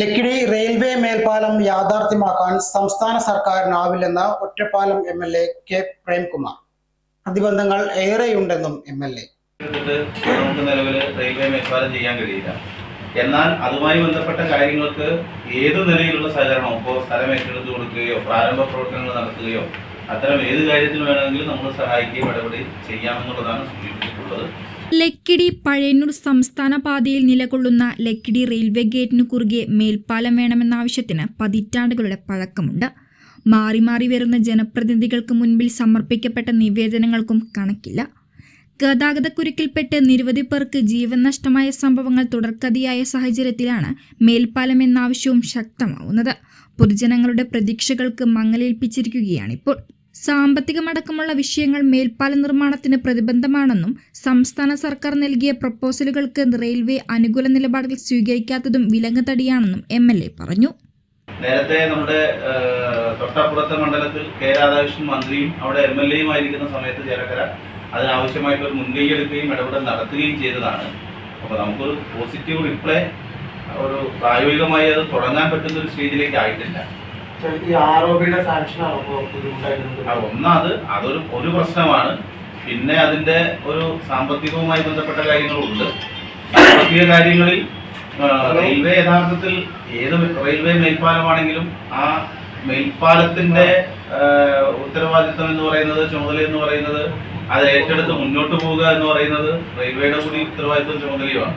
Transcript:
Lakkidi railway മേൽപ്പാലം യാഥാർത്ഥ്യമാക്കാൻ സംസ്ഥാന സർക്കാരിനാവില്ലെന്ന Ottapalam M L A K Premkumar. പ്രതിബന്ധങ്ങൾ ഏറെയുണ്ടെന്നും എം എൽ എ. റെയിൽവേ മേൽപ്പാലം ചെയ്യാൻ കഴിയില്ല. എന്നാൽ അതുമായി ബന്ധപ്പെട്ട കാര്യങ്ങൾക്ക് ഏത് നിലയിലുള്ള സഹകരണം ഇപ്പോൾ സ്ഥലം ഏറ്റെടുത്ത് കൊടുക്കുകയോ പ്രാരംഭ പ്രവർത്തനങ്ങൾ നടത്തുകയോ അത്തരം ഏത് കാര്യത്തിന് വേണമെങ്കിലും നമ്മൾ സഹായിക്കുകയും ഇടപെടി ചെയ്യാമെന്നുള്ളതാണ് സൂചിപ്പിച്ചിട്ടുള്ളത്. ലക്കിടി പഴയന്നൂർ സംസ്ഥാന പാതയിൽ നിലകൊള്ളുന്ന ലക്കിടി റെയിൽവേ ഗേറ്റിനു കുറുകെ മേൽപ്പാലം വേണമെന്ന ആവശ്യത്തിന് പതിറ്റാണ്ടുകളുടെ പഴക്കമുണ്ട്. മാറി മാറി വരുന്ന ജനപ്രതിനിധികൾക്ക് മുൻപിൽ സമർപ്പിക്കപ്പെട്ട നിവേദനങ്ങൾക്കും കണക്കില്ല. ഗതാഗതക്കുരുക്കിൽപ്പെട്ട് നിരവധി പേർക്ക് ജീവൻ നഷ്ടമായ സംഭവങ്ങൾ തുടർക്കഥയായ സാഹചര്യത്തിലാണ് മേൽപ്പാലം എന്ന ആവശ്യവും ശക്തമാവുന്നത്. പൊതുജനങ്ങളുടെ പ്രതീക്ഷകൾക്ക് മങ്ങലേൽപ്പിച്ചിരിക്കുകയാണിപ്പോൾ. സാമ്പത്തികമടക്കമുള്ള വിഷയങ്ങൾ മേൽപ്പാല നിർമ്മാണത്തിന് പ്രതിബന്ധമാണെന്നും സംസ്ഥാന സർക്കാർ നൽകിയ പ്രപ്പോസലുകൾക്ക് റെയിൽവേ അനുകൂല നിലപാടുകൾ സ്വീകരിക്കാത്തതും വിലങ്ങുതടിയാണെന്നും എം എൽ എ പറഞ്ഞു. നേരത്തെ നമ്മുടെ തൊട്ടപ്പുറത്തെ മണ്ഡലത്തിൽ കെ രാധാകൃഷ്ണൻ മന്ത്രിയും അവിടെ എം എൽ എയും ആയിരിക്കുന്ന സമയത്ത് ചേലക്കര ഒരു മുൻകൈ എടുക്കുകയും ഇടപെടൽ നടത്തുകയും ചെയ്തതാണ്. അപ്പോൾ നമുക്കൊരു പോസിറ്റീവ് റിപ്ലൈ ഒരു പ്രായോഗികമായി അത് തുടങ്ങാൻ പറ്റുന്ന ഒരു സ്റ്റേജിലേക്ക് ആയിട്ടില്ല. ഈ അത് ഒന്നത് അതൊരു ഒരു പ്രശ്നമാണ്. പിന്നെ അതിന്റെ ഒരു സാമ്പത്തികവുമായി ബന്ധപ്പെട്ട കാര്യങ്ങളുണ്ട്. സാമ്പത്തിക കാര്യങ്ങളിൽ റെയിൽവേ യഥാർത്ഥത്തിൽ ഏത് റെയിൽവേ മേൽപ്പാലമാണെങ്കിലും ആ മേൽപ്പാലത്തിന്റെ ഉത്തരവാദിത്വം എന്ന് പറയുന്നത് ചുമതല എന്ന് പറയുന്നത് അത് ഏറ്റെടുത്ത് മുന്നോട്ട് പോവുക എന്ന് പറയുന്നത് റെയിൽവേയുടെ കൂടി ഉത്തരവാദിത്വം ചുമതലയുമാണ്.